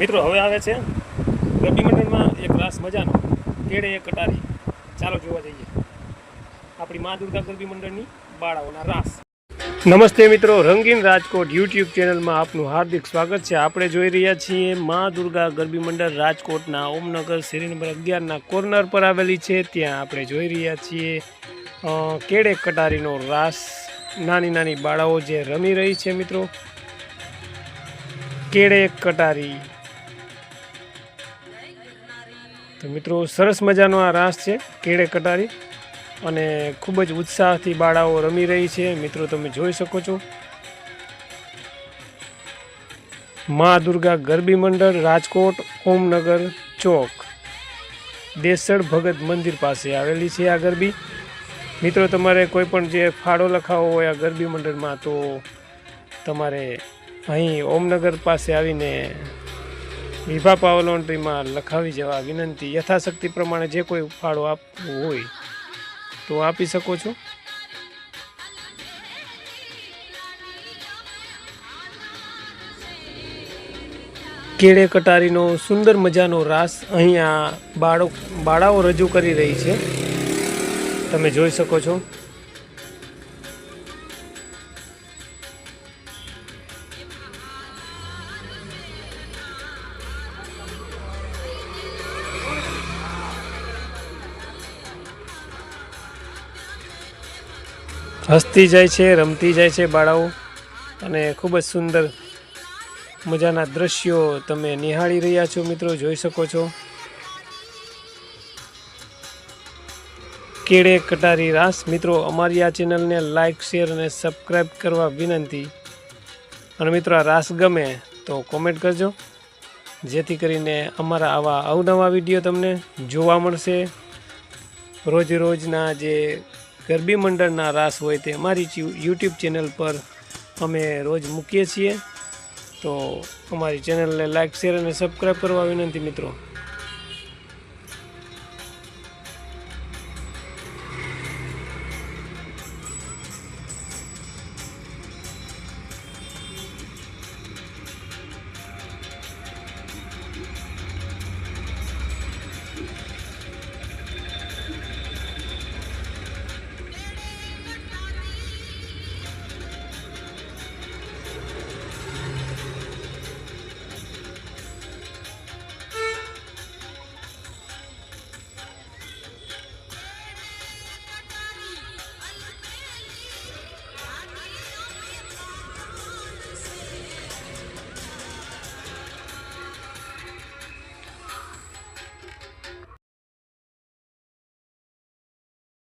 મિત્રો, હવે આવે છે ગરબી મંડળમાં એક રાસ મજાનો. કેળે એક કટારી. ચાલો જોવા જઈએ. આપણી મા દુર્ગા ગરબી મંડળની બાળાઓના રાસ. નમસ્તે મિત્રો, રંગીન રાજકોટ યુટ્યુબ ચેનલમાં આપનું હાર્દિક સ્વાગત છે. આપણે જોઈ રહ્યા છીએ મા દુર્ગા ગરબી મંડળ રાજકોટના ઓમનગર શેરી નંબર અગિયારના કોર્નર પર આવેલી છે. ત્યાં આપણે જોઈ રહ્યા છીએ કેળે કટારીનો રાસ. નાની નાની બાળાઓ જે રમી રહી છે મિત્રો. કેળે કટારી. તો મિત્રો, સરસ મજાનો આ રાસ છે, કેળે કટારી. અને ખૂબ જ ઉત્સાહથી બાળાઓ રમી રહી છે. મિત્રો, તમે જોઈ શકો છો. મા દુર્ગા ગરબી મંડળ, રાજકોટ, ઓમનગર ચોક. દેસળ ભગત મંદિર પાસે આવેલી છે આ ગરબી. મિત્રો, તમારે કોઈ પણ જે ફાળો લખાવો હોય આ ગરબી મંડળમાં, તો તમારે અહીં ઓમનગર પાસે આવીને વિભા પાવલોન્ટ્રીમાં લખાવી જવા વિનંતી, યથાશક્તિ પ્રમાણે જે કોઈ ફાળો આપવો હોય, તો આપી શકો છો. કેળે કટારીનો સુંદર મજાનો રાસ અહીંયા બાળો બાળાઓ રજૂ કરી રહી છે. તમે જોઈ શકો છો. હસતી જાય છે, રમતી જાય છે બાળાઓ. અને ખૂબ જ સુંદર મજાના દ્રશ્યો તમે નિહાળી રહ્યા છો મિત્રો, જોઈ શકો છો. કેળે કટારી રાસ મિત્રો, અમારી આ ચેનલને લાઇક શેર અને સબસ્ક્રાઈબ કરવા વિનંતી. અને મિત્રો, આ રાસ ગમે તો કોમેન્ટ કરજો. જેથી કરીને અમારા આવા અવનવા વીડિયો તમને જોવા મળશે. રોજ રોજના જે ગરબી મંડળના રાસ હોય તે અમારી યુટ્યુબ ચેનલ પર અમે રોજ મૂકીએ છીએ. તો અમારી ચેનલને લાઇક શેર અને સબસ્ક્રાઈબ કરવા વિનંતી મિત્રો.